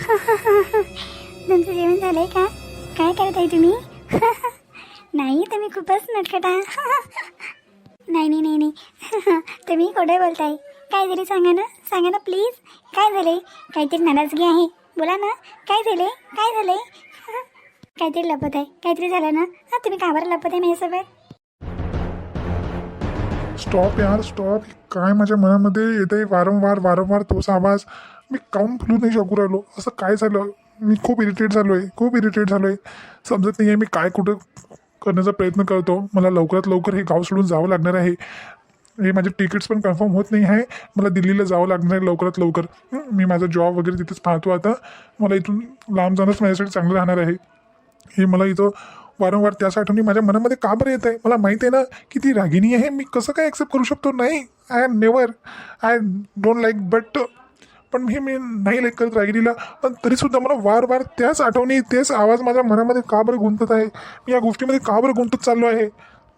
तुमचं जेवण झालंय का? काय करत आहे तुम्ही? नाही तुम्ही खूपच नटखटा नाही नाही नाही नाही. तुम्ही कुठे बोलताय? काय झाले सांगा ना सांगा ना प्लीज काय झाले काहीतरी नाराजगी आहे. बोला ना काय झाले काय झाले काहीतरी लपत आहे काहीतरी झालं ना? हां तुम्ही का बरं लपत आहे माझ्यासोबत? स्टॉप यार स्टॉप काय माझ्या मनामध्ये येते आहे वारंवार वारंवार तोच आवाज. मी काऊन फुलू नाही शकू राहिलो. असं काय झालं? मी खूप इरिटेट झालो आहे खूप इरिटेट झालो आहे समजत नाही आहे मी काय कुठं करण्याचा प्रयत्न करतो. मला लवकरात लवकर हे गाव सोडून जावं लागणार आहे. हे माझे तिकीट्स पण कन्फर्म होत नाही आहे. मला दिल्लीला जावं लागणार आहे लवकरात लवकर. मी माझा जॉब वगैरे तिथेच पाहतो आता. मला इथून लांब जाणंच माझ्यासाठी चांगलं राहणार आहे. हे मला इथं वारंवार त्याच आठवणी माझ्या मनामध्ये का बरं येत आहे मला माहिती आहे ना की ती रागिणी आहे. मी कसं काय ॲक्सेप्ट करू शकतो? नाही I am never I don't like but पण हे मी नाही लाईक करत रागिणीला. पण तरीसुद्धा मला वार वार त्याच आठवणी तेच आवाज माझ्या मनामध्ये का बरं गुंतत आहे? मी या गोष्टीमध्ये का बरं गुंतत चाललो आहे?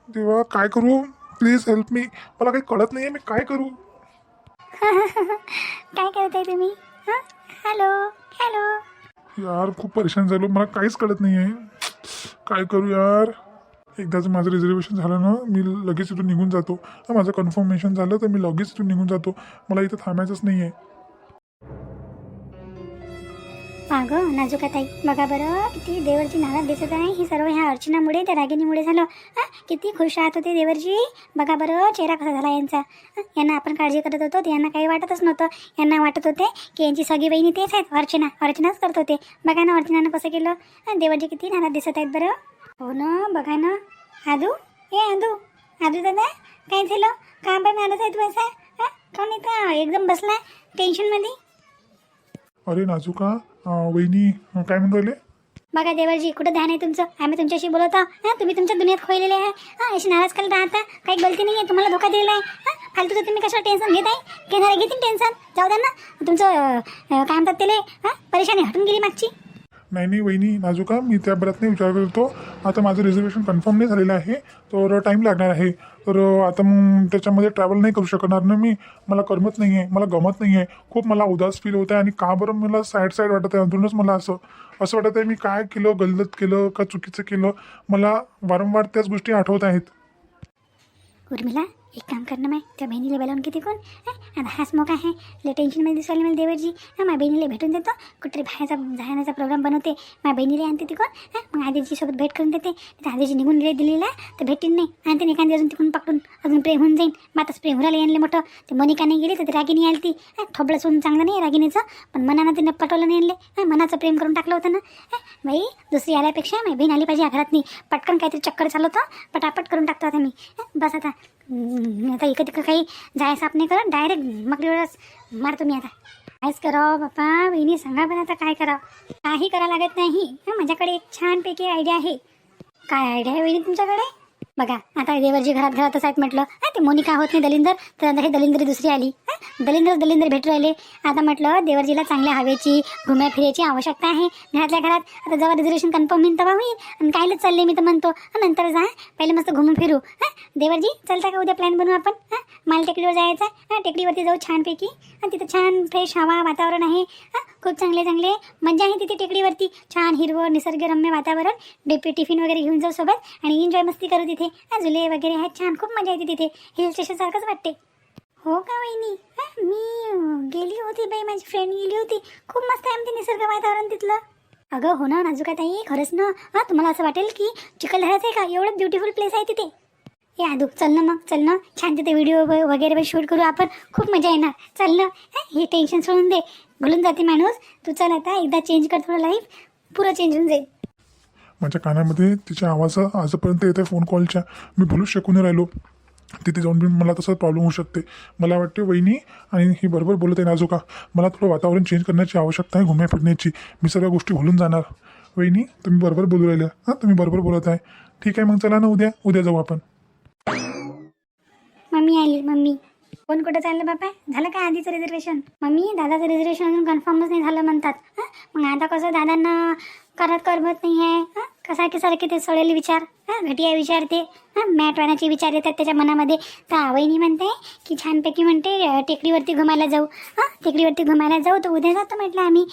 तेव्हा काय करू? प्लीज हेल्प मी मला काही कळत नाही आहे मी काय करू? काय करत आहे तुम्ही? हां? हॅलो हॅलो यार खूप परेशान झालो. मला काहीच कळत नाही आहे काय करू यार? एकदाच माझं रिझर्वेशन झालं ना मी लगेच इथून निघून जातो. माझं कन्फर्मेशन झालं तर मी लगेच इथून निघून जातो. मला इथं थांबायचंच नाही आहे अगं नाजुका ताई. बघा बरं किती देवरची नाराज दिसत आहे. ही सर्व ह्या अर्चनामुळे त्या रागिणीमुळे झालं. हां किती खुश राहत होते देवरजी. बघा बरं चेहरा कसा झाला यांचा. यांना आपण काळजी करत होतो यांना काही वाटतच नव्हतं. यांना वाटत होते की यांची सगळी बहिणी तेच आहेत. अर्चना अर्चनाच करत होते. बघा ना अर्चनानं कसं केलं. देवरजी किती नाराज दिसत आहेत बरं. हो ना बघा ना. आदू ए आदू. आदू दादा काय झालं? का बरं नाराज आहे तू असा हां कोण इथं? एकदम बसला टेन्शनमध्ये अरे नाजुका वहिनी काय म्हणून राहिले? बघा देवरजी कुठं ध्यान आहे तुमचं? आम्ही तुमच्याशी बोलत आहोत. तुम्ही तुमच्या दुनियेत खोयलेले आहे. हां अशी नाराज करायला राहता. काही गलती नाही आहे तुम्हाला धोका दिलेला आहे. हां फालतू तर तुम्ही कशाला टेन्शन घेत आहे? घेणारे घेतील टेन्शन जाऊ द्या ना. तुमचं अं, अं, काय म्हणतात त्याला? हां परेशानी हटून गेली मागची. नाही नाही वहिनी नाजुका मी त्या बरात नाही विचार करतो आता माझं रिझर्वेशन कन्फर्म नाही झालेलं आहे. तर टाईम लागणार आहे. तर आता मग त्याच्यामध्ये ट्रॅव्हल नाही करू शकणार ना मी. मला करमत नाही आहे मला गमत नाही आहे खूप मला उदास फील होत आहे आणि का बरं मला साईड साईड वाटत आहे अजूनच मला असं असं वाटत आहे मी काय केलं गलत केलं का चुकीचं केलं? मला वारंवार त्याच गोष्टी आठवत आहेत. उर्मिला एक काम कर ना माय त्या बहिणीला बोलावून किती कोण आता हा? स्मोक आहे लय टेन्शनमध्ये दिसायला मला देवरजी हां माझ्या बहिणीला भेटून देतो कुठेतरी बाहेरचा जाण्याचा प्रोग्राम बनवते माझ्या बहिणीला आणते तिकून हा? हां मग आधीची सोबत भेट करून देते। तर आधीची निघून गेले दिलेला तर भेटीन नाही आणि ते एखादी अजून तिकडून पकडून। अजून प्रेम होऊन जाईन। मग आताच प्रेम हुराला आणले मोठं ते मोनिका नाही गेली तर ते रागिनी आली ती हां? थोबडं सोडून चांगलं नाही रागिनीचं पण मनानं तिनं पटवलं नाही आणले हां? मनाचं प्रेम करून टाकलं होतं ना। बाई दुसरी आल्यापेक्षा माझी बहीण आली पाहिजे घरात नाही पटकन काहीतरी चक्कर चालू होतं पटापट करून टाकतो आता मी। बस आता। आता इकडे तिकडे काही जायचं आपण नाही करत. डायरेक्ट मकडीवरच मारतो मी आता. कायच करावं बाप्पा? बहिणी सांगा पण आता काय करावं. काही करावं लागत नाही. माझ्याकडे एक छानपैकी आयडिया आहे. काय आयडिया आहे बहिणी तुमच्याकडे? बघा आता देवरजी घरात घरातच आहेत म्हटलं ते मोनिका होत नाही दलिंदर तर आता हे दलिंदरी दुसरी आली. दलिंदर दलिंदर भेटू राहिले. आता म्हटलं देवरजीला चांगल्या हवेची घुम्या फिरायची आवश्यकता आहे घरातल्या घरात. आता जेव्हा रिझर्वेशन कन्फर्म होईल तेव्हा होईल आणि कायलाच चालले मी तर म्हणतो नंतर जा पहिले मस्त घुमून फिरू. हां देवरजी चलता का उद्या प्लॅन बनवू आपण? हां माल टेकडीवर जायचं हां टेकडीवरती जाऊ छानपैकी. आणि तिथं छान फ्रेश हवा वातावरण आहे. हां खूप चांगले चांगले मजा आहे तिथे टेकडीवरती. छान हिरवं निसर्गरम्य वातावरण. डेपी टिफिन वगैरे घेऊन जाऊ सोबत. आणि एन्जॉय मस्ती करू तिथे. तिथे. झुले वगैरे आहेत. छान. खूप मजा येते तिथे. हिल स्टेशनसारखंच वाटते. हो का वहिनी? हां मी गेली होती बाई माझी फ्रेंड गेली होती. खूप मस्त आहे आमचे निसर्ग वातावरण तिथलं. अगं हो ना नाजुका ताई खरंच ना. हां तुम्हाला असं वाटेल की चिखलदऱ्याचं आहे का? एवढं ब्युटिफुल प्लेस आहे तिथे. या आदू चल ना मग चल ना. छान तिथे व्हिडिओ वगैरे शूट करू आपण. खूप मजा येणार. चल ना. हे टेन्शन सोडून दे. भुलून जाते माणूस. तू चल आता. एकदा चेंज कर थोडं लाईफ पुरं चेंज होऊन जाईल. माझ्या कानामध्ये तिच्या आवाज आजपर्यंत येत आहे फोन कॉलच्या मी बोलूच शकून राहिलो. तिथे जाऊन बी मला तसं प्रॉब्लेम होऊ शकते. मला वाटते वहिनी आणि ही बरोबर बोलत आहे नाजुका. मला थोडं वातावरण चेंज करण्याची आवश्यकता आहे घुम्या फिरण्याची. मी सगळ्या गोष्टी भुलून जाणार. वहिनी तुम्ही बरोबर बोलू राहिल्या. हां तुम्ही बरोबर बोलत आहे. ठीक आहे मग चला ना उद्या. उद्या जाऊ आपण. मम्मी आली मम्मी. कोण कुठं चाललं बापा? झालं का आधीचं रिझर्वेशन मम्मी दादाचं रिझर्वेशन अजून कन्फर्मच नाही झालं म्हणतात. मग आता कसं दादांना करत करमत नाही आहे कसा की सारखे ते सोडेल विचार. घटिया विचार ते. हं? विचार येतात त्याच्या मनामध्ये. तर आवईनी म्हणते की छानपैकी म्हणते टेकडीवरती घुमायला जाऊ. हां? टेकडीवरती घुमायला जाऊ तर उद्या जातो म्हटलं आम्ही.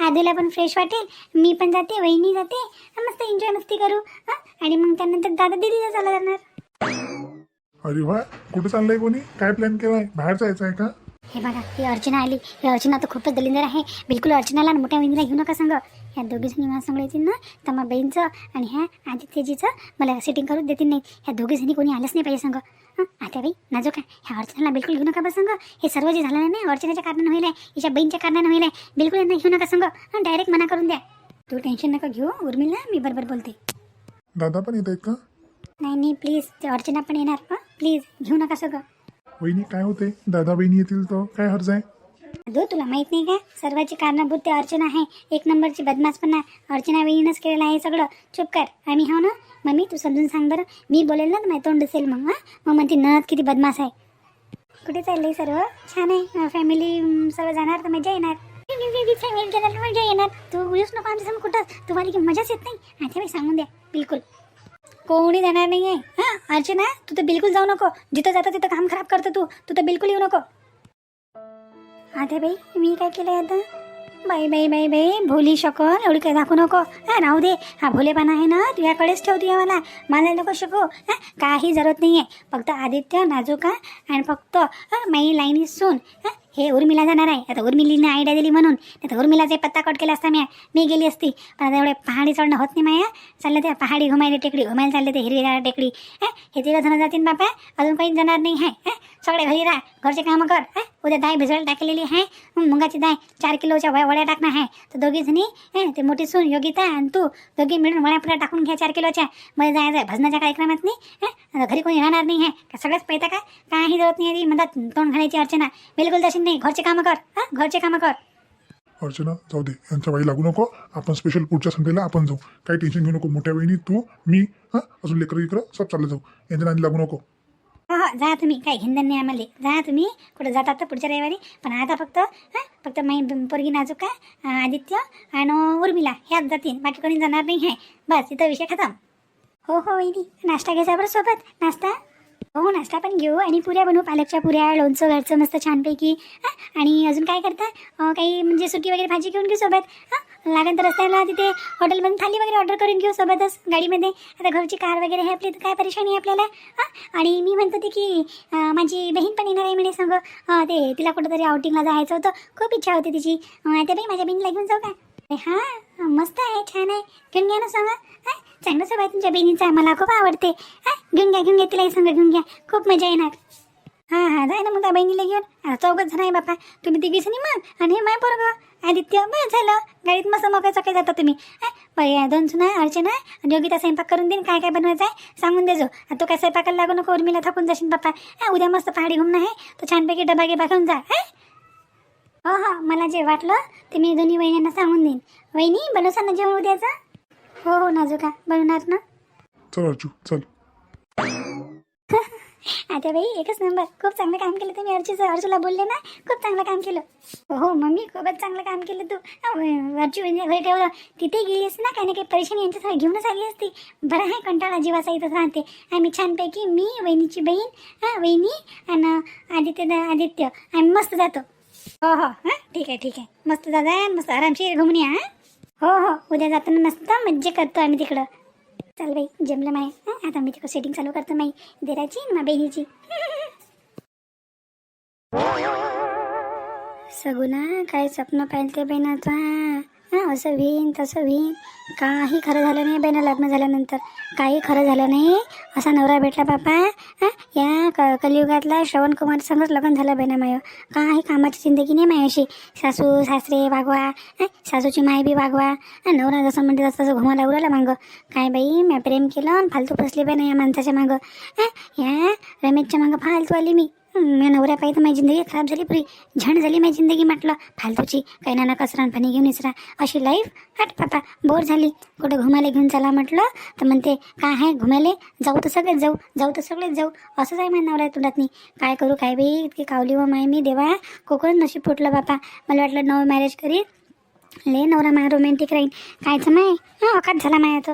आधीला पण फ्रेश वाटेल मी पण जाते वहिनी जाते. मस्त एन्जॉय मस्ती करू. हं? आणि मग त्यानंतर दादा दिदीला चालला जाणार अरे वा कुठं चाललंय कोणी? काय प्लॅन केलाय? बाहेर जायचं आहे का? हे बघा ही अर्चना आली. ही अर्चना तर खूपच दलिंदर आहे. बिलकुल अर्चनाला आणि मोठ्या वहिनीला घेऊ नका सांग. ह्या दोघी जणी मला सांगू येतील ना? तर मग बहीणचं आणि ह्या आदित्यजीचं मला सेटिंग करून देतील नाही. ह्या दोघी जणी कोणी आलंच नाही पाहिजे सांग. हं? आता बाई नाजो काय ह्या अर्चनाला बिलकुल घेऊ नका बस सांग. हे सर्व जे झालं नाही अर्चनाच्या कारणानं होईल हिच्या बहीणच्या कारणानं होईल बिलकुल यांना घेऊ नका सांग. हं डायरेक्ट मना करून द्या. तू टेन्शन नका घेऊ उर्मिला मी बरोबर बोलते. दादा पण येत आहेत का? नाही नाही प्लीज ते अर्चना पण येणार. हं? प्लीज घेऊ नका सगळं. वहिनी काय होते दादा बहिणी येतील तर काय हर्ज आहे? अगं तुला माहीत नाही का? सर्वाची कारणभूत ते अर्चना आहे. एक नंबरची बदमाश पण आहे. अर्चना वेळीनंच केलेलं आहे सगळं. चुप कर. आम्ही हो ना? मम्मी तू समजून सांग बरं. मी बोलेल ना तर माझं तोंड दिसेल मग हां? मग म्हणते नथ किती बदमाश आहे. कुठे चाललंय सर्व? छान आहे. फॅमिली सर्व जाणार तर मजा येणार. फॅमिली तर मजा येणार. तू येऊच नको आमच्या कुठं? तुम्हाला की मजाच येत नाही? आता बाई सांगून द्या. बिलकुल. कोणी जाणार नाही आहे हां अर्चना तू तर बिलकुल जाऊ नको. जिथं जातं तिथं काम खराब करतो तू. तू तर बिलकुल येऊ नको. आता बाई मी काय केलं आता? बाई बाई बाई बाई भोली शकल एवढी काय दाखवू नको. हा राहू दे. हा भोलेपणा आहे ना तुझ्याकडेच ठेवते मला. मला नको शिकू. हा काही जरूरत नाही आहे फक्त आदित्य नाजुका आणि फक्त माई लाईनी सून हा हे उर्मिला जाणार आहे. आता उर्मिलीने आयडिया दिली म्हणून नाही तर उर्मिलाचा पत्ता कट केला असता मी मी गेली असती. पण आता एवढे पहाडी चढणं होत नाही माया. चाललं त्या पहाडी घुमायला टेकडी घुमायला चालले ते हिरवीदार टेकडी. हा? हे तिला जण जातील बापा. अजून काही जाणार नाही आहे सगळे घरी राहा. घरचे कामं कर. उद्या दाय भिजवायला टाकलेली आहे. मुंगाची दाय चार किलोच्या वया वड्या टाकणार आहे. तर दोघी जणी हे? ते मोठी सून योगिता आणि तू दोघी मिळून वड्या पुऱ्या टाकून घ्या चार किलोच्या. मध्ये जायचं आहे भजनाच्या कार्यक्रमात नाही घरी कोणी राहणार नाही आहे का सगळंच पैता का? काही जरूरत नाही आहे तोंड घालायची अर्चना. बिलकुल तशी नाही घरचे कामं कर. हा घरचे कामं कर. अर्चना जाऊ दे. यांच्या बाई लागू नको. आपण स्पेशल पुढच्या संडेला आपण जाऊ. काही टेन्शन घेऊ नको. मोठ्या बहिणी तू मी हां अजून लेकरं इकडं सब चाललं जाऊ. यांच्या नादी लागू नको. हो हो जा तुम्ही. काही घेणं नाही आम्हाला. जा तुम्ही. कुठं जातात तर पुढच्या रविवारी. पण आता फक्त हां फक्त मै पोरगी नाजुका अं, आदित्य आणि उर्मिला. ह्याच जातील. बाकी कोणी जाणार नाही आहे. बस इथं विषय खतम. हो हो वहिनी. नाश्ता घ्यायचा बरं सोबत. नाश्ता? हो नाश्ता पण घेऊ आणि पुऱ्या बनवू. पालकच्या पुऱ्या लोणचं घरचं मस्त छानपैकी. हां आणि अजून काय करता? काही म्हणजे सुकी वगैरे भाजी घेऊन घेऊ सोबत? हां लागेल तर रस्त्याला तिथे हॉटेलमधून थाली वगैरे ऑर्डर करून घेऊ सोबतच गाडीमध्ये. आता घरची कार वगैरे आहे आपली तर काय परेशानी आहे आपल्याला? हां आणि मी म्हणत होते की माझी बहीण पण येणार आहे म्हणे सांग. ते तिला कुठंतरी आउटिंगला जायचं होतं. खूप इच्छा होती तिची. त्या बाई माझ्या बहिणीला घेऊन जाऊ का? हां मस्त आहे छान आहे. घेऊन घ्या ना सांगा. हां चांगलं सवय आहे तुमच्या बहिणीचा मला खूप आवडते. हा घेऊन घ्या घेऊन घ्या तिलाही सांगा घेऊन घ्या. खूप मजा येणार. हां हां जाय ना मग त्या बहिणीला घेऊन. चौघच जण आहे बापा तुम्ही तिघी जणी मग आणि हे माय पोरग. आदित्य बस झालं. गाडीत मस्त मोकळ्या काय जाता तुम्ही. हां दोन सुना अर्चना आणि योगिता स्वयंपाक करून देईन काय काय बनवायचं आहे सांगून देजो आता तू काय स्वयंपाकाला लागू नको उर्मीला थकून जाशील बापा हां उद्या मस्त पहाडी घुमणं आहे. तर छानपैकी डबा गिबा घेऊन जा हां. हो हो मला जे वाटलं ते मी दोन्ही वहिन्यांना सांगून देईन. वहिनी बनवसा ना जेवण उद्याचं? हो हो नाजुका. बनवणार ना? चल अर्जू चल. आता बाई एकच नंबर. खूप चांगलं काम केलं तुम्ही अर्जूचं अर्जूला बोलले ना? खूप चांगलं काम केलं. हो हो मम्मी खूपच चांगलं काम केलं तू. अं, अर्जू म्हणजे घरी ठेवलं तिथे गेली असती ना? काही ना काही परेशानी यांच्यासह घेऊनच आली असती. बरं आहे कंटाळा जीवाचा इथंच राहते. आम्ही छानपैकी मी वहिनीची बहीण हां वहिनी आणि आदित्य आदित्य. आम्ही मस्त जातो. हो हो हां ठीक आहे ठीक आहे. मस्त दादा मस्त आरामशीर घुमून या हां. हो हो. उद्या जाताना मस्त मज्जा करतो आम्ही तिकडं. चल बाई जमलं माय. आता मी तिकडं सेटिंग चालू करतो माई देराची मा बहिणीची. सगुना काय स्वप्न पाहिलं ते बहिणाचा? हां असं होईन तसं होईन. काही खरं झालं नाही बहिणं लग्न झाल्यानंतर. काही खरं झालं नाही असा नवरा भेटला बापा. हां या क कलियुगातला श्रवण कुमार संगच लग्न झालं बहिणा माय. काही कामाची जिंदगी नाही मायाशी. सासू सासरे वागवा सासूची माय बी वागवा. नवरा जसं म्हणते तसं तसं घुमाला उराला मागं. काय बाई मी प्रेम केलं आणि फालतू फसली बाई ना या माणसाच्या मागं. या रमेशच्या मागं फालतू आली मी. मी नवऱ्या पाहिजे माझी जिंदगी खराब झाली पुरी झण झाली माझी जिंदगी म्हटलं. फालतूची काही ना कसरान पाणी घेऊन इसरा. अशी लाईफ हट पापा बोर झाली. कुठं घुमायला घेऊन चला म्हटलं तर म्हणते काय आहे घुमायले? जाऊ तर सगळेच जाऊ जाऊ तर सगळेच जाऊ. असंच आहे माझ्या नवऱ्या तोंडात नाही काय करू काय बाई? इतकी कावली व माय मी देवा. कोकण नशीब फुटलं बापा. मला वाटलं नवं मॅरेज करीन. ले नवरा माया रोमॅन्टिक राहीन. कायचं माय? हां अकात झाला माया तर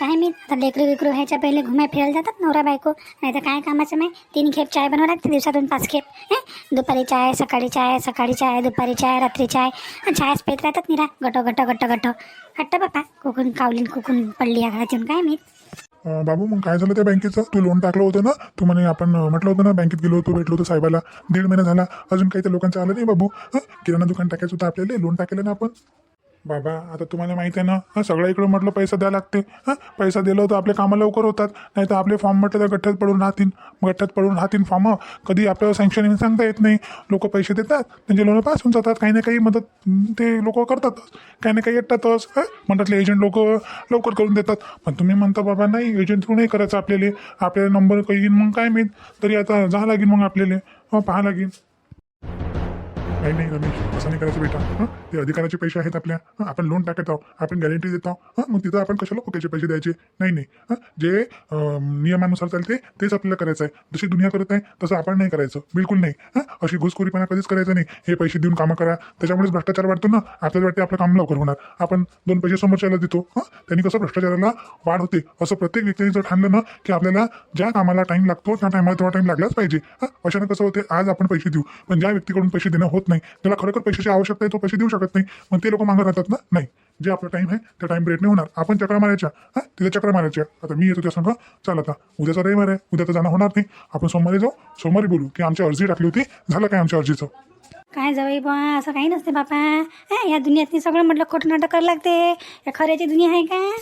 काय मी? आता लेकरू विकरू ह्याच्या पहिले घुमाय फिरायला जातात नवरा बायको. नाही तर काय कामाचं नाही तीन खेप चाय बनवा लागते दिवसातून पाच खेप. हे? दुपारी चाय सकाळी चाय सकाळी चाय दुपारी चाय रात्री चाय. आणि चायच पेत राहतात निरा. गटो गटो गटो गटो. हट्ट बापा. कुकून कावलीन कुकून पडली या घरातून काय मी बाबू मग काय झालं त्या बँकेचं? तू लोन टाकलं होतं ना? तू म्हणे आपण म्हटलं होतं ना बँकेत गेलो होतो भेटलो होतो साहेबाला. दीड महिना झाला. अजून काही त्या लोकांचं आलं नाही बाबू. हं? किराणा दुकान टाकायचं होतं आपल्याला. लोन टाकेलं ना आपण. बाबा आता तुम्हाला माहिती आहे ना हां सगळ्या इकडं म्हटलं पैसा द्यावा लागते. हां पैसा दिलं तर आपले कामं लवकर होतात. नाही तर आपले फॉर्म म्हटलं तर गठ्ठ्यात पडून राहतील. गठ्ठ्यात पडून राहतील फॉर्म कधी आपल्याला सँक्शन सांगता येत नाही. लोक पैसे देतात त्यांचे लोन पास होऊन जातात. काही ना काही मदत ते लोक करतातच काही ना काही येतातच हां म्हणतातले एजंट लोक लवकर करून देतात. पण तुम्ही म्हणता बाबा नाही एजंट थ्रू नाही करायचं आपल्याला. आपल्याला नंबर काही येईन मग काय माहीत तरी आता जा लागेल मग आपल्याला. हो, पाहा लागेल. नाही नाही रमेश असं नाही करायचं बेटा. हां? ते अधिकाराचे पैसे आहेत आपल्या. हां? आपण लोन टाकत आहोत. आपण गॅरंटी देत आहोत. हां? मग तिथं आपण कशाला खोक्याचे पैसे द्यायचे? नाही नाही. हां? जे नियमानुसार चालते तेच आपल्याला करायचं आहे. जशी दुनिया करत आहे तसं आपण नाही करायचं. बिलकुल नाही. हां? अशी घुसखोरीपणा कधीच करायचं नाही. हे पैसे देऊन कामं करा. त्याच्यामुळेच भ्रष्टाचार वाढतो ना. आपल्याला वाटते आपलं काम लवकर होणार. आपण दोन पैसे समोरच्याला देतो. हां? त्यांनी कसं भ्रष्टाचाराला वाढ होते. असं प्रत्येक व्यक्तीने जर ठाणलं ना की आपल्याला ज्या कामाला टाईम लागतो त्या टायमाला तेव्हा टाईम लागलाच पाहिजे. हां? अशानं कसं होते आज आपण पैसे देऊ. पण ज्या व्यक्तीकडून पैसे देणं होत नाही त्याला खरोखर पैशाची आवश्यकता आहे तो पैसे देऊ शकत नाही. मग ते लोक मागं राहतात ना? नाही. जे आपला टाईम आहे त्या टाईम ब्रेक नाही होणार. आपण चक्र मारायच्या. हां? तिथे चक्र मारायच्या आता मी येतो त्या संघ. चाल आता. उद्याचा रविवार आहे. उद्या तर जाणं होणार नाही. आपण सोमवारी जाऊ. सोमवारी बोलू की आमची अर्जी टाकली होती. झालं काय आमच्या अर्जीचं? काय जावई बा असं काही नसते बापा. हा या दुनियातनी सगळं म्हटलं खोटं नाटक करावं लागते. या खऱ्याची दुनिया आहे का?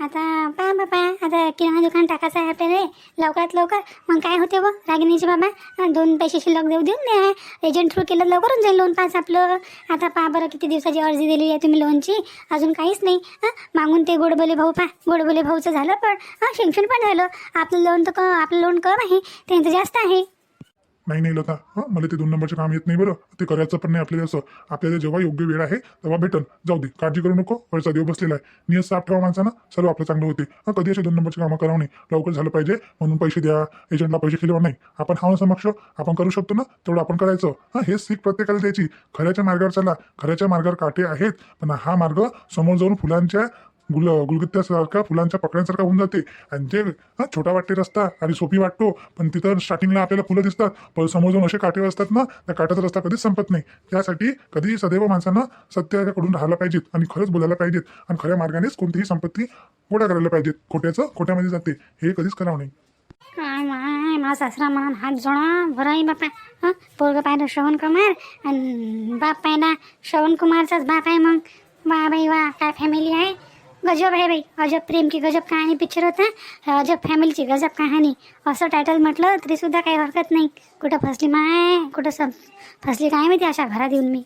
आता पहा बाबा आता किराणा दुकान टाकायचं आहे आपल्याला. लवकरात लवकर. मग काय होते व रागिणीचे बाबा दोन पैसे शिल्लक देऊ देऊन द्या. एजंट थ्रू केलं लवकर होऊन जाईल लोन पास आपलं. आता पहा बरं किती दिवसाची अर्जी दिली आहे तुम्ही लोनची अजून काहीच नाही. हां मागून ते गोडबोले भाऊ पहा गोडबोले भाऊचं झालं पण हां शेंगशन पण झालं. आपलं लोन तर क आपलं लोन कम आहे त्यांचं जास्त आहे. नाही नाही लता. हां मला ते दोन नंबरचं काम येत नाही बरं. ते करायचं पण नाही आपल्याला असं. आपल्याला जेव्हा योग्य वेळ आहे तेव्हा भेटन. जाऊ दे काळजी करू नको. वरचा देव बसलेला आहे. नियत साफ ठेवा माणसानं. सर्व आपलं चांगलं होते. हां कधी असे दोन नंबरचे कामं करावं नाही लवकर झालं पाहिजे. म्हणून पैसे द्या. एजंटला पैसे खेळवा नाही. आपण हा समक्ष. आपण करू शकतो ना. तेवढं आपण करायचं. हां हे सीख प्रत्येकाला द्यायची. खऱ्याच्या मार्गावर चला. खऱ्याच्या मार्गावर काटे आहेत. पण हा मार्ग समोर जाऊन फुलांच्या गुल गुलगुत्त्यासारखा फुलांच्या पकड्यांसारखा होऊन जाते. आणि जे हा छोटा वाटते रस्ता आणि सोपी वाटतो. पण तिथं स्टार्टिंगला आपल्याला फुलं दिसतात. पण समोर जाऊन असे काटे असतात ना त्या काट्याचा रस्ता कधीच संपत नाही. त्यासाठी कधी सदैव माणसानं सत्याकडून राहायला पाहिजेत आणि खरंच बोलायला पाहिजेत. आणि खऱ्या मार्गानेच कोणतीही संपत्ती गोळा करायला पाहिजेत. खोट्याचं खोट्यामध्ये जाते. हे कधीच करावं नाही. काय माय मा सासरा मान हात जोडा. बरं बापा. हं पोरगं पाहिलं श्रवण कुमार. आणि बाप पाहिला श्रवण कुमारचाच बाप आहे मग. वा बाई वा काय फॅमिली आहे? गजब आहे बाई अजब प्रेम की गजब कहाणी पिक्चर होता अजब फॅमिलीची गजब कहाणी असं टायटल म्हटलं तरी सुद्धा काही हरकत नाही। कुठं फसली माय कुठं सब फसली काय माहिती अशा घरात येऊन मी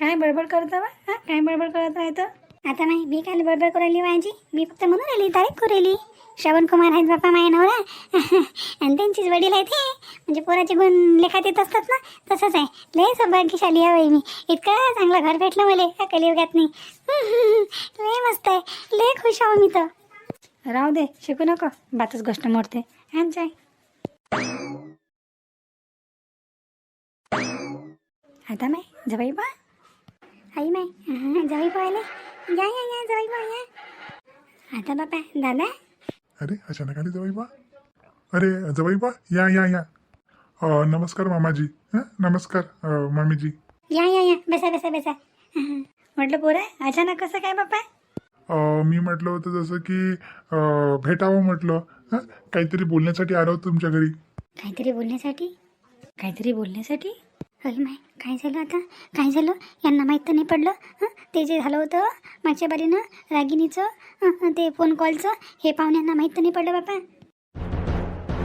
काय बडबड करत हा काय बडबड करत आहे तर आता नाही मी काय बडबड करू राहिली माझी मी फक्त म्हणून राहिली तारीफ करू राहिली श्रवण कुमार आहेत बापा माझ्या नवरा. आणि त्यांचीच वडील आहेत हे. म्हणजे पोराचे गुण लेखात येत असतात ना तसंच आहे. लय सौभाग्यशाली आहे मी. इतकं चांगलं घर भेटलं मला या कलियुगात नाही. लय मस्त आहे. लय खुश आहो मी तर. राहू दे शिकू नको. बातच गोष्ट मोडते. जाय आता माय जवाई बा आई माय जवाई आले या या या जवाई बा या. आता बापा दादा. अरे अचानक आली जवाई बा. अरे जवाई बा. या या या. अं, नमस्कार मामाजी. हं नमस्कार अं, मामीजी. या या या. बसा बसा बसा. म्हटलं पोरा अचानक कसं काय बापा अं, मी म्हटलं होतं जसं की अं, भेटावं म्हटलं. हं काहीतरी बोलण्यासाठी आलो होतो तुमच्या घरी. काहीतरी बोलण्यासाठी? काहीतरी बोलण्यासाठी? अरे माय काय झालं आता? काय झालं? यांना माहीत तर नाही पडलं. हं? ते जे झालं होतं मागच्या बारीनं रागिनीचं हं, हं, ते फोन कॉलचं हे पाहुण्यांना माहीत तर नाही पडलं बापा.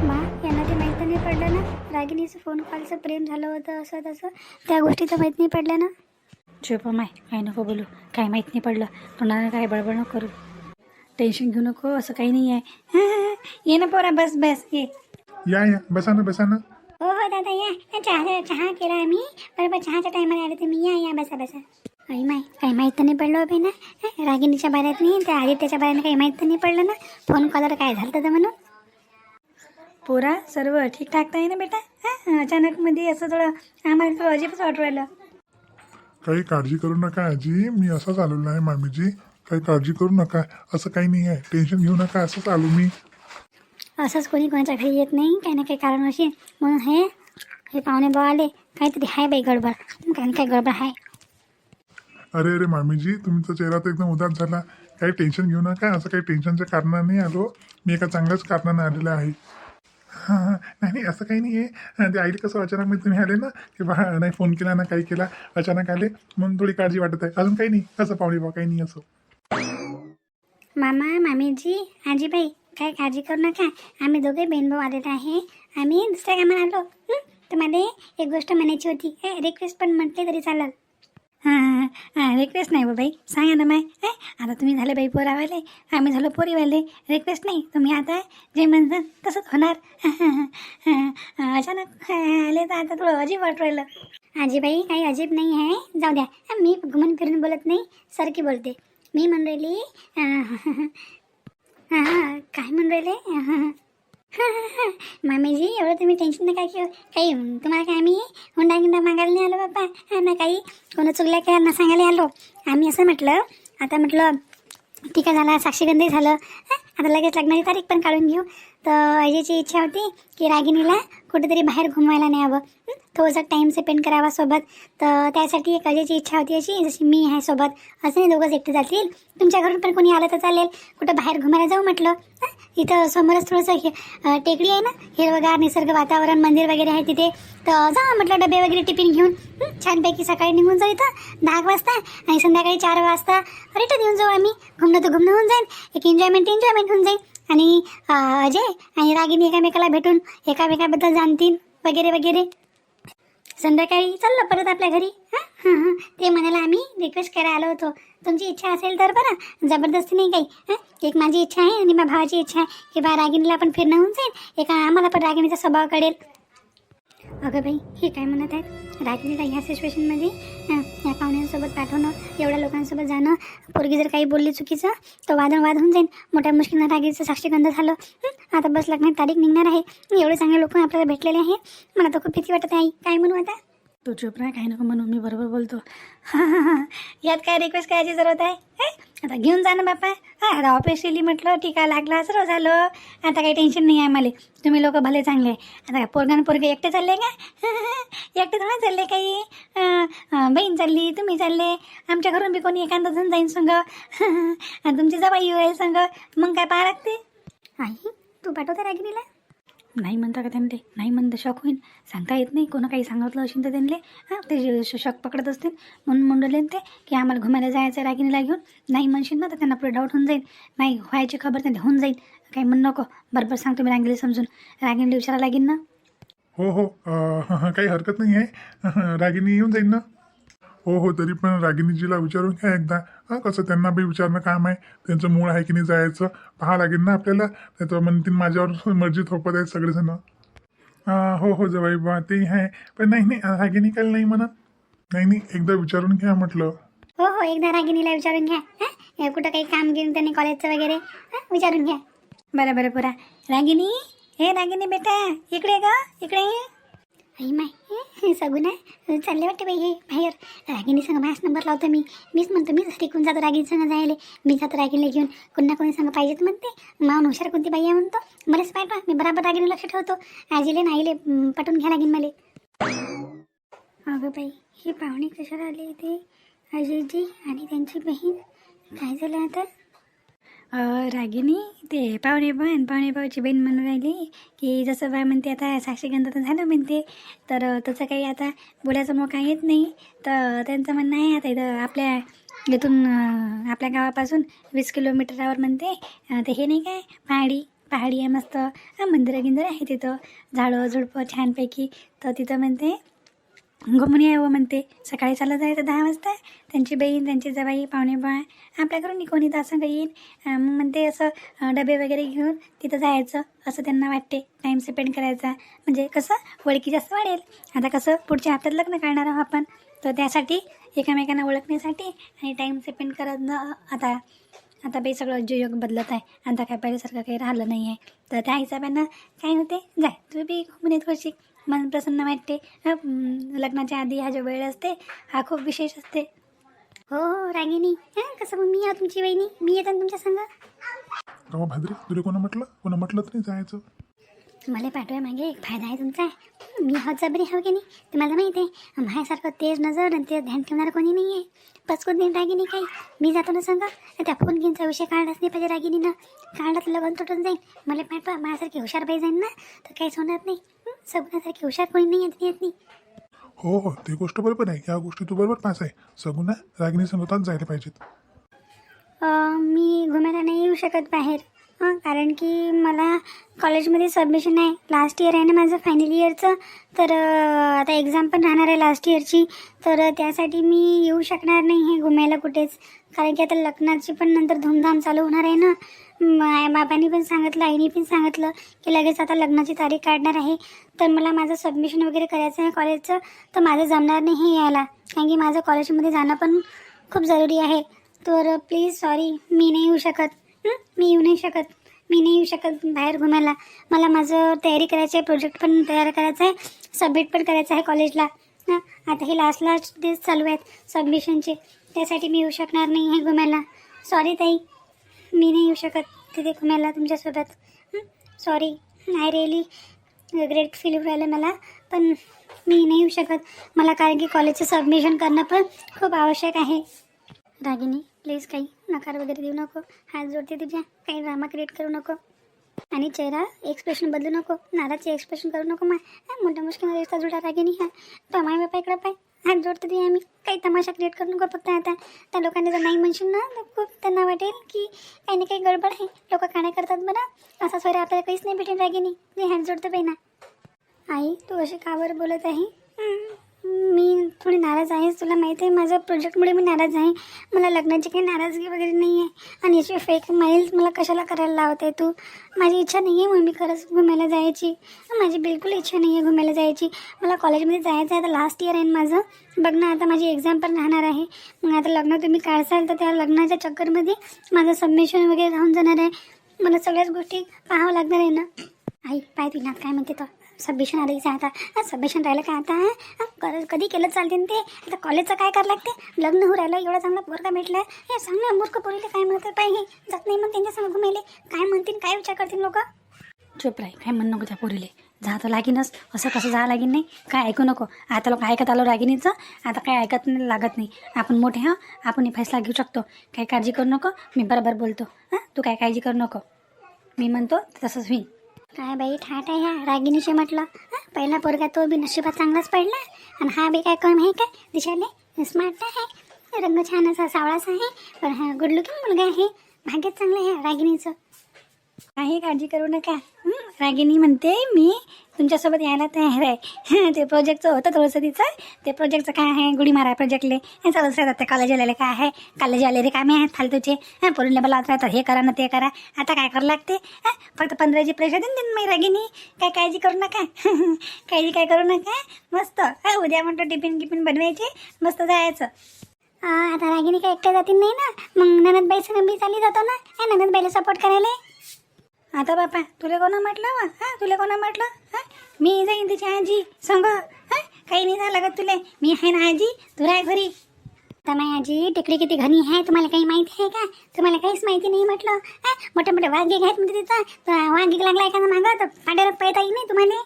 बा यांना ते माहीत तर नाही पडलं ना? रागिनीचं फोन कॉलचं प्रेम झालं होतं असं तसं. त्या गोष्टी तर माहीत नाही पडल्या ना? चुप माय काय नको बोलू. काय माहीत नाही पडलं. कोणाला काय बडबड नको करू. टेन्शन घेऊ नको असं काही नाही आहे. हं, हं, हं. ये ना पोरा बस बस ये. या या. बसा ना बसा ना. हो हो दादा या. चहा चहा केला आम्ही. बरोबर चहाच्या टायमाला आले तुम्ही. या या बसा बसा. आई माय काही माहीत तर नाही पडलं बे ना? रागिणीच्या बाऱ्यात नाही त्या आदित्याच्या बाऱ्याने काही माहीत तर नाही पडलं ना? फोन कॉलर काय झालं होतं म्हणून? पोरा सर्व ठीकठाक तर आहे ना बेटा? हां अचानक मध्ये असं थोडं आम्हाला थोडं अजिबच वाटू राहिलं. काही काळजी करू नका आजी. मी असंच आलेलो आहे मामीजी. काही काळजी करू नका. असं काही नाही आहे. टेन्शन घेऊ नका. असंच आलो मी. असंच कोणी कोणाच्या घरी येत नाही काही ना काही कारण असेल. म्हणून हे हे पाहुणे भाऊ आले काहीतरी आहे बाई गडबड. काही ना काही गडबड आहे. अरे अरे मामीजी तुमचा चेहरा तर एकदम उदास झाला. काही टेन्शन घेऊ नका असं काही टेन्शनच्या कारणाने आलो. मी एका चांगल्याच कारणाने आलेलो आहे. हां नाही असं काही नाही आहे ते आईला कसं अचानक मी तुम्ही आले ना की बा नाही फोन केला ना काही केला अचानक आले. म्हणून थोडी काळजी वाटत आहे. अजून काही नाही. असं पाहुणे बा काही नाही असं. मामा मामीजी आजीबाई काय काळजी करू नका. आम्ही दोघे बहीण भाऊ आलेले आहे. आम्ही दुसऱ्या कामाला आलो. तर मला एक गोष्ट म्हणायची होती. रिक्वेस्ट पण म्हटली तरी चालेल. हां हां हां रिक्वेस्ट नाही बा बाई. सांगा ना माय. हे आता तुम्ही झाले बाई पोरावाले. आम्ही झालो पोरीवाले. रिक्वेस्ट नाही. तुम्ही आता जे म्हणता तसंच होणार. अचानक आले तर आता थोडं अजीब वाटू राहिलं. आजीबाई काही अजीब नाही आहे. जाऊ द्या. मी घुमून फिरून बोलत नाही. सारखी बोलते. मी म्हणून राहिली म्हणून राहिले? मामीजी एवढं तुम्ही टेन्शन नका घेऊ. काही तुम्हाला काय आम्ही हुंडा गिंडा मागायला नाही आलो बाप्पा? हा, ना काही? कोणा चुकल्या काय ना सांगायला आलो? आम्ही असं म्हटलं आता म्हटलं ठीक आहे झाला साक्षीगंधी झालं. आता लगेच लग्नाची तारीख पण काढून घेऊ. तर अजयची इच्छा होती की रागिणीला कुठेतरी बाहेर घुमवायला न्यावं. हं, थोडासा टाईम स्पेंड करावा सोबत. तर त्यासाठी एक अजयची इच्छा होती अशी जशी मी आहे सोबत. असं नाही दोघंच एकटे जातील. तुमच्या घरून पण कोणी आलं तर चालेल. कुठं बाहेर घुमायला जाऊ म्हटलं. इथं समोरच थोडंसं हे टेकडी आहे ना? हिरवगार निसर्ग वातावरण मंदिर वगैरे आहे तिथे. तर जा म्हटलं डबे वगैरे टिफिन घेऊन. छानपैकी सकाळी निघून जाऊ इथं. दहा वाजता आणि संध्याकाळी चार वाजता. रिटर्न येऊन जाऊ आम्ही. घुमणं तर घुमणं होऊन जाईल एक एन्जॉयमेंट एन्जॉयमेंट होऊन जाईल आणि अजय आणि रागिनी एकामेकाला भेटून एकामेकाबद्दल जाणतील वगैरे वगैरे. संध्याकाळी चाललं परत आपल्या घरी. हां हां हां. ते म्हणायला आम्ही रिक्वेस्ट करायला आलो होतो. तुमची इच्छा असेल तर बरं. जबरदस्ती नाही काही. हां एक माझी इच्छा आहे आणि माझ्या भावाची इच्छा आहे की बा रागिणीला पण फिरणं होऊन जाईल. एका आम्हाला पण रागिणीचा स्वभाव कळेल. अगं बाई हे काय म्हणत आहेत? रागिणीला ह्या सिच्युएशनमध्ये या पाहुण्यांसोबत पाठवणं एवढ्या लोकांसोबत जाणं पोरगी जर काही बोलली चुकीचं तर वादनवाद होऊन जाईल मोठ्या मुश्किलनं रागीचं साक्षीगंध झालं. आता बस लग्नात तारीख निघणार आहे. एवढे चांगले लोक आपल्याला भेटलेले आहेत. मला तर खूप भीती वाटत आहे. काय म्हणू आता? तू चुप राहा काय नको म्हणून मी बरोबर बोलतो. हां हां हां. यात काय रिक्वेस्ट करायची जरूरत आहे? हे? आता घेऊन जा ना बापा. हां आता ऑफिस गेली म्हटलं टीका लागला सर्व झालं. आता काही टेन्शन नाही आहे मला तुम्ही लोक भले चांगले आहे. आता काय पोरगान पोरगे एकटे चालले का? एकटे थोडा चालले काही. बहीण चालली तुम्ही चालले. आमच्या घरून बी कोणी एखादा जण जाईन संग. आणि तुमची जबाई येईल संग. मग काय पाहा लागते? आई तू पाठवते रागिनीला नाही म्हणता का त्यांना नाही म्हणतं शॉक होईल सांगता येत नाही. कोणा काही सांगितलं असेल तर त्यांना हां ते श- शॉक पकडत असतील. म्हणून म्हणले ते की आम्हाला घुमायला जायचं आहे रागिणीला घेऊन. नाही म्हणशील ना तर त्यांना पुढे डाऊट होऊन जाईल. नाही व्हायची खबर त्यांना होऊन जाईल. काही म्हणू नको. बरोबर सांगतो मी रागिणीला समजून. रागिणीला विचारा लागेल ना? हो हो. काही हरकत नाही आहे. रागिनी येऊन जाईल ना? हो हो तरी पण रागिनीजीला विचारून घ्या एकदा. हां कसं त्यांना बी विचारणं काम आहे. त्यांचं मूळ आहे की नाही जायचं. पहा लागेल ना आपल्याला. त्याचं म्हणतील माझ्यावर मर्जी थोपत आहेत सगळेजण. हो हो जवाई बा ते आहे. पण नाही नाही रागिनी काय नाही म्हणत. नाही नाही एकदा विचारून घ्या म्हटलं. हो हो एकदा रागिणीला विचारून घ्या. हं? कुठं काही काम घेऊन त्यांनी कॉलेजचं वगैरे विचारून घ्या. बरं बरं पुरा. रागिनी हे रागिनी बेटा इकडे का इकडे ये. आई माय हे सगून आहे चालले वाटते बाई हे बाहेर. रागिनी संग माझ्याच नंबर लावतो मी. मीच म्हणतो मीच टिकून जातो रागिनी संग जायला? मी जातो रागिनीला घेऊन कुणा कोणी संग पाहिजेत म्हणते. मावून हुशार कोणती बाई आहे म्हणतो. मलाच पाहिजे मी बराबर रागिनी लक्ष ठेवतो. आजीले नाहीले हं, पटवून घ्या लागेल मला. अगं बाई हे पाहुणे कशाला आले इथे? अजयजी आणि त्यांची बहीण. काय झालं आता? रागिनी ते पाहुणे पण पाहुणे भाऊची बहीण म्हणून राहिली की जसं बा म्हणते आता साक्षीगंध तर झालं म्हणते. तर तसं काही आता बोलायचा मोका येत नाही. तर त्यांचं म्हणणं आहे आता इथं आपल्या इथून आपल्या गावापासून वीस किलोमीटरावर म्हणते. ते हे नाही काय पहाडी पहाडी आहे मस्त. मंदिरं गिंदिरं आहे तिथं. झाडं झुडपं छानपैकी. तर तिथं म्हणते घुमून यावं म्हणते सकाळी चालत जायचं दहा वाजता. त्यांची बहीण त्यांची जवाई पाहुणे बा आपल्याकडून कोणी तर असं काही येईन मग म्हणते असं डबे वगैरे घेऊन तिथं जायचं. असं त्यांना वाटते टाईम स्पेंड करायचा. म्हणजे कसं ओळखी जास्त वाढेल. आता कसं पुढच्या हातात लग्न करणार आहोत आपण. तर त्यासाठी एकामेकांना ओळखण्यासाठी आणि टाईम स्पेंड करत न आता आता बाई सगळं जे योग बदलत आहे. आता काय पहिल्यासारखं काही राहिलं नाही आहे तर त्या हिशोबानं काय होते जाय तू बी घुमून येत वर्षी मन प्रसन्न वाटते हं, हं, लग्नाच्या आधी हा जो वेळ असते हा खूप विशेष असते. हो हो रागिनी हां कसं मग मी आहे तुमची वहिनी? मी येते ना तुमच्या संग? गावा भाद्रे तुला कोणा म्हटलं? कोणा म्हटलं तर नाही जायचं. मला पाठवाय मागे एक फायदा आहे तुमचा. मी हot जबरी हवं की नाही? ते मला माहिती आहे माझ्यासारखं तेज नजर आणि ते ध्यान ठेवणारं कोणी नाही आहे. पचकून देईन रागिनी काही? मी जातो ना सांगा? त्या फोन घेऊनचा विषय काढलाच नाही पाहिजे रागिनीनं काढला तर लगन तुटून जाईल मला पाठवा माझ्यासारखी हुशार बाई जाईन ना. तर काहीच होणार नाही. हं, सगुणासारखी हुशार कोणी नाही येत येत नाही हो हो ते गोष्ट बरोबर आहे. या गोष्टी तू बरोबर पास आहे. सगुना रागिनी संगताच जायला पाहिजेत. मी घुमायला नाही येऊ शकत बाहेर. हं, कारण की मला कॉलेजमध्ये सबमिशन आहे. लास्ट इयर आहे ना माझं फायनल इयरचं तर अं, आता एक्झाम पण राहणार आहे लास्ट इयरची तर अं, त्यासाठी मी येऊ शकणार नाही हे घुमायला कुठेच. कारण की आता लग्नाची पण नंतर धूमधाम चालू होणार आहे ना. माया बाबांनी पण सांगितलं आईने पण सांगितलं की लगेच आता लग्नाची तारीख काढणार आहे. तर मला माझं सबमिशन वगैरे करायचं आहे कॉलेजचं तर माझं जमणार नाही हे यायला. कारण की माझं कॉलेजमध्ये जाणं पण खूप जरुरी आहे. तर प्लीज सॉरी मी नाही येऊ शकत. मी येऊ नाही शकत. मी नाही येऊ शकत बाहेर घुमायला. मला माझं तयारी करायची आहे प्रोजेक्ट पण तयार करायचं आहे. सबमिट पण करायचं आहे कॉलेजला हं? आता हे लास्ट लास्ट डेज चालू आहेत सबमिशनचे त्यासाठी मी येऊ शकणार नाही हे घुमायला. सॉरी ताई. मी नाही येऊ शकत. तिथे घुमायला तुमच्यासोबत sorry I really great feel राहिलं मला पण मी नाही येऊ शकत. मला कारण की कॉलेजचं सबमिशन करणं पण खूप आवश्यक आहे. रागिनी प्लीज काही नकार वगैरे देऊ नको. हात जोडते तुझ्या. काही ड्रामा क्रिएट करू नको. आणि चेहरा एक्सप्रेशन बदलू नको. नाराजचे एक्सप्रेशन करू नको मा. मोठ्या मुश्किल रिश्ता जुळा रागिनी. हा. तो माय बापा इकडं पाय. हात जोडते तुझ्या आम्ही. काही तमाशा क्रिएट करू नको फक्त आता. त्या लोकांनी जर नाही म्हणशील ना तर खूप त्यांना वाटेल की काही ना काही गडबड आहे. लोक काय करतात बरं असा स्वर आपल्याला काहीच नाही भेटेल रागिनी. तुझे हात जोडतं पाहिजे ना. आई तू अशी का बोलत आहे? मी थोडी नाराज आहे तुला माहीत आहे माझ्या प्रोजेक्टमुळे मी नाराज आहे. मला लग्नाची काही नाराजगी वगैरे नाही आहे आणि याची फेक माईल्स मला कशाला करायला लावत आहे तू? माझी इच्छा नाही आहे मग मी खरंच घुमायला जायची. माझी बिलकुल इच्छा नाही आहे घुमायला जायची. मला कॉलेजमध्ये जायचं आहे आता लास्ट इयर आहे ना माझं. बघ ना आता माझी एक्झाम पण राहणार आहे. मग आता लग्न तुम्ही काढसाल तर त्या लग्नाच्या चक्करमध्ये माझं सबमिशन वगैरे राहून जाणार आहे. मला सगळ्याच गोष्टी पाहावं लागणार आहे ना. आई पाय तुला काय म्हणते तो? सबमिशन आलं आता? सबमिशन राहिलं का आता? कधी केलं चालते ते? आता कॉलेजचं काय करावं लागते? लग्न होऊ राहिलं एवढा चांगला पोरगा भेटला. हे सांग ना मूर्ख पोरीला काय म्हणतात पाहिजे जात नाही मग त्यांच्या संग काय म्हणतील काय विचार करतील लोक? चुप राही काय म्हण नको त्या पोरीले. जा तर लागीनच. असं कसं जा लागीन नाही? काय ऐकू नको. आता लोक ऐकत आलो रागिनीचं आता काय ऐकत नाही लागत नाही. आपण मोठे हा? आपण हे फैसला घेऊ शकतो. काही काळजी करू नको. मी बरोबर बोलतो. हां? तू काय काळजी करू नको. मी म्हणतो तसंच होईल काय बाई ठाट आहे ह्या रागिनीचे म्हटलं हां पहिला पोरगा तो बी नशिबात चांगलाच पडला. आणि हा बी काय कम आहे? काय दिशाले स्मार्ट आहे. रंग छान असा सावळाचा आहे. पण हा गुड लुकिंग मुलगा आहे. भाग्यच चांगलं आहे रागिनीचं. काही काळजी करू नका. हं? रागिनी म्हणते मी तुमच्यासोबत यायला तयार आहे. ते प्रोजेक्टचं होतं थोडंसं तिचं. ते प्रोजेक्टचं काय आहे? गुढी मारा प्रोजेक्टले हे चालूच राहतात ते कॉलेज आलेले काय आहे? कॉलेज आलेले कामे आहेत फालतूचे. हां पोरीला मला राहतात. हे करा ना ते करा. आता काय करावं लागते? हां फक्त पंधराची प्रेशर देऊन देईन मी रागिनी. काय काळजी करू नका. काळजी काय करू नका. मस्त. हां उद्या म्हणतो टिफिन गिफिन बनवायचे. मस्त जायचं. आता रागिनी काय एकट्या जातील नाही ना? मग ननदबाई संग मी चालली जातो ना? ननदबाईला सपोर्ट करायला. आता बापा तुला कोणा म्हटलं वा हां तुला कोणा म्हटलं? हा? मी जाईन तिची आजी सांग. हां? काही नाही झालं का तुले. मी आहे ना आजी तू राय घरी. आता माझी आजी टेकडी किती घणी आहे तुम्हाला काही माहिती आहे का? तुम्हाला काहीच माहिती नाही म्हटलं. हा? मोठे मोठे वाघे आहेत म्हणजे तिथं. तर लागलाय लागला एखादा मागं तर पाड्यावर पैता येईल नाही तुम्हाला?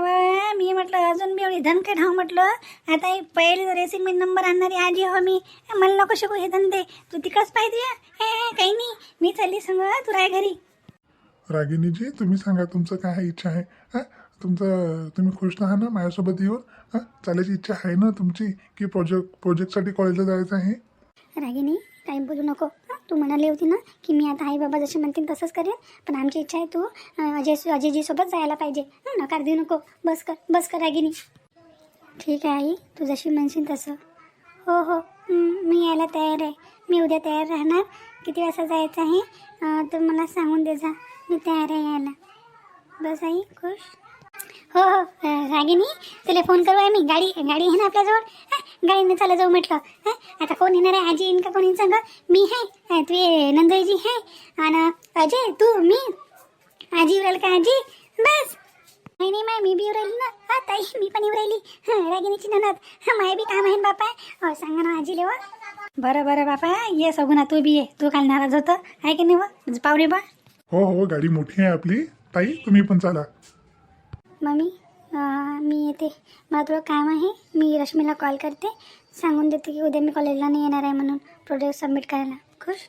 मी म्हटलं अजून मी एवढी धनकट हाव म्हटलं. आता ही पहिली रेसिपी नंबर आणणारी आजी हो मी. मला नको शिकू हे धंदे. तू तिकडंच पाहिजे? हे हे, काही नाही. मी चालली सांग तू राय घरी. रागिनीजी तुम्ही सांगा तुमचं काय इच्छा आहे? हां? तुमचं तुम्ही खुश आहात ना माझ्यासोबत येऊन. हां? चालायची इच्छा आहे ना तुमची की प्रोजेक्ट प्रोजेक्टसाठी कॉलेजला जायचं आहे? रागिनी काही बोलू नको. हं? तू म्हणाली होती ना की मी आता आई बाबा जसे म्हणतील तसंच करेन पण आमची इच्छा आहे तू अजय अजयजीसोबत जायला पाहिजे. नकार देऊ नको. बस कर बस कर रागिनी. ठीक आहे आई तू जशी म्हणशील तसं. हो हो मी यायला तयार आहे. मी उद्या तयार राहणार. किती वाजता जायचं आहे? तर मला सांगून दे जा. मी तयार आहे यायला. बस आई खुश? हो हो. रागिनी तुला फोन करू आहे मी गाडी गाडी आहे ना आपल्याजवळ? हा गाडीने चालत जाऊ म्हटलं. हा आता कोण येणार आहे? आजी येईन का कोणी सांग? मी आहे. अं, तू ये नंदईजी आहे. आणि अजय तू मी. आजी राहिली का आजी? बस. नाही नाही माय मी बी राहिली ना. हा ताई मी पण येऊ राहिली. हं, रागिनीची ननद. हा माय बी काम आहे ना बापा. हो सांगा ना आजी लेवा. बरं बरं बापा. ये सगुना तू बी ये. तू काल नाराज होतं. आहे की नाही व पावरे बा? हो हो गाडी मोठी आहे आपली. ताई तुम्ही पण चाला. मम्मी. मी येते. मला थोडं काम आहे. मी रश्मीला कॉल करते. सांगून देते की उद्या मी कॉलेजला नाही येणार आहे म्हणून प्रोजेक्ट सबमिट करायला. खुश?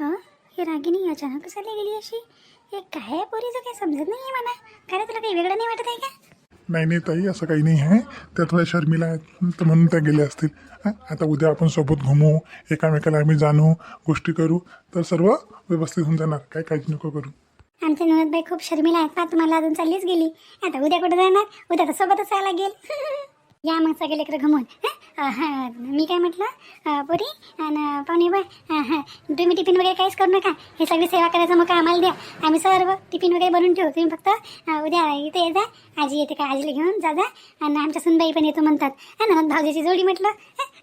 हां हे रागिनी अचानक चालली गेली अशी? हे काय आहे पोरीचं काय समजत नाही आहे मला काय तुला काही वेगळं नाही वाटत आहे का? नाही नाही ताई असं काही नाही आहे. त्या थोड्या शर्मिला आहेत तर म्हणून त्या गेल्या असतील. आता उद्या आपण सोबत घुमू एकामेकाला आम्ही जाणू गोष्टी करू. तर सर्व व्यवस्थित होऊन जाणार. काय काळजी नको करू. आमचे ननदबाई खूप शर्मिला आहेत पा तुम्हाला अजून चाललीच गेली. आता उद्या कुठे जाणार? उद्या तर सोबतच यायला लागेल. या मग सगळे लेकरं घुमून. मी काय म्हटलं? पुरी आणि पाहुणे बाय हां तुम्ही टिफिन वगैरे काहीच करू नका. हे सगळी सेवा करायचं मग आम्हाला द्या. आम्ही सर्व टिफिन वगैरे बनवून ठेवू. तुम्ही फक्त उद्या इथे ये जा. आजी येते का? आजीला घेऊन जा जा. आणि आमच्या सुनबाई पण येतो म्हणतात. हा ना भाऊजीची जोडी म्हटलं.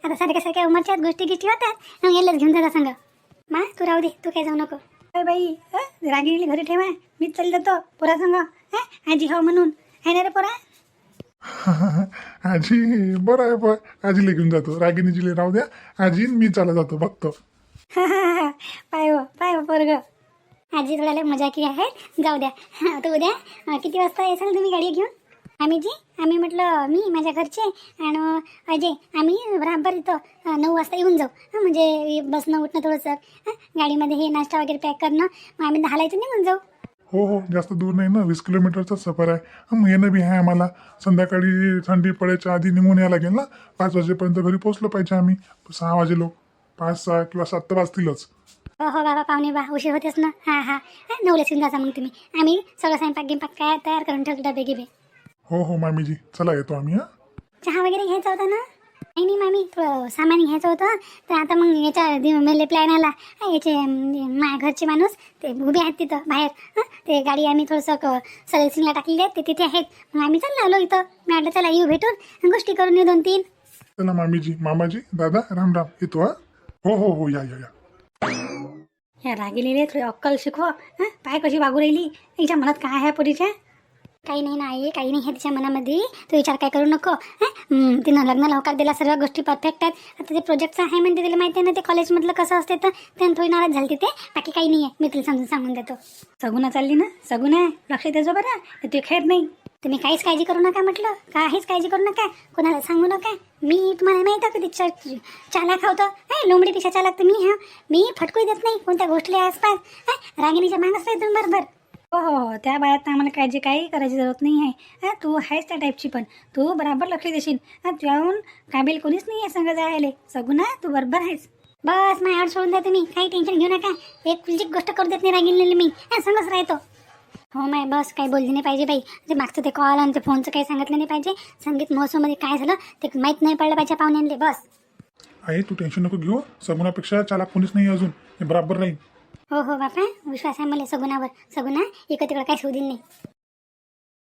आता सारख्या सारख्या उमरच्याच गोष्टी गिष्टी होतात. मग यालाच घेऊन जा जा मा तू राहू दे. तू काय जाऊ नको. अरे बाई हं? रागिनीला घरी ठेवा. मीच चालली जातो पोरा सांग हं? आजी हो म्हणून. आहे ना रे पोरा? आजी बरं आहे पण. आजीला घेऊन जातो. रागिनीजीला राहू द्या. आजी मी चाला जातो बघतो. पाय हो पाय हो पोरग. आजी थोड्या मजा की आहे. जाऊ द्या. हा, तर उद्या. किती वाजता येसाल तुम्ही गाडी घेऊन? आम्ही जी आम्ही म्हटलं मी माझ्या घरचे आणि अजय आम्ही बराबर इथं नऊ वाजता येऊन जाऊ. हं, म्हणजे बसणं उठणं थोडंसं. गाडीमध्ये हे नाश्ता वगैरे पॅक करणं. मग आम्ही दहाला इथून निघून जाऊ. हो हो जास्त दूर नाही ना. वीस किलोमीटरचा सफर आहे. हं, येणं बी आहे आम्हाला. संध्याकाळी थंडी पडायच्या आधी निघून यायला लागेल ना. पाच वाजेपर्यंत घरी पोहोचलो पाहिजे आम्ही. सहा वाजे लोक. पाच सहा किंवा सात तर वाजतीलच. हो हो बाबा पाहुणे बा उशीर होतेच ना. हां हां. येऊन जासा मग तुम्ही. आम्ही सगळं स्वयंपाक गिंपाक काय तयार करून ठेवतो डबे गिबे हो हो मामीजी. चला येतो आम्ही हां. चहा वगैरे घ्यायचा होता ना? नाही नाही मामी. थोडं सामान घ्यायचं होतं. तर आता मग याच्या मेले प्लॅन आला. याचे माझ्या घरचे माणूस ते उभे आहेत तिथं बाहेर. हं, ते गाडी आम्ही थोडंसं क- सर्व्हिसिंगला टाकलेली आहेत. ते तिथे आहेत. मग आम्ही चाललो आलो इथं. मी म्हटलं चला येऊ भेटून. गोष्टी करून येऊ दोन तीन. चला मामीजी. मामाजी दादा राम राम. येतो हा. हो हो हो या या या. या रागिनीले थोडी अक्कल शिकव. हं? पाय कशी वागू राहिली? हिच्या मनात काय आहे पोरीच्या? काही नाही नाही काही नाही आहे तिच्या मनामध्ये. तू विचार काय करू नको तिनं लग्नाला होकार दिला सर्व गोष्टी परफेक्ट आहेत. आता ते प्रोजेक्टचं आहे म्हणते तिला माहिती आहे ना ते कॉलेजमधलं कसं असते तर त्यानं थोडी नाराज झाली ते. बाकी काही नाही आहे मी तुला समजून सांगून देतो. सगुना चालली ना? सगुना लक्ष देजो बरं. तर ते खेळत नाही. तुम्ही काहीच काळजी करू नका म्हटलं. काहीच काळजी करू नका. कोणाला सांगू नका. मी तुम्हाला माहीत आहे कधी च- चालाक होतं हे लोंबडीपेक्षा चालाक तुम्ही हा? मी फटकू देत नाही कोणत्या गोष्टीला आसपास. हं? रागिणीच्या नाही तुम्ही बरोबर हो हो हो. त्या बाळात आम्हाला काळजी काही करायची जरूरत नाही आहे. हा तू आहेस त्या टाईपची पण. तू बराबर लक्ष देशील. हा तुझ्याहून काबिल कोणीच नाही आहे संग जायला. सगुना तू बरोबर आहेस. बस माझ्यावर सोडून द्या तुम्ही. काही टेन्शन घेऊ नका. एक तुझी गोष्ट करू देत नाही रागिलेली मी. हा संगच राहतो. हो माय बस काही बोलली नाही पाहिजे बाई. ते मागचं ते कॉल आणि ते फोनचं काही सांगितलं नाही पाहिजे. संगीत महोत्सवमध्ये काय झालं ते माहीत नाही पडलं पाहिजे पाहुण्यांनी बस. आहे तू टेन्शन नको घेऊ. सगुणापेक्षा चालाक कोणीच नाही अजून. हे बराबर राहील हो हो बापा. विश्वास आहे मला सगुणावर. सगुणा इकडं तिकडं काही होऊ नाही.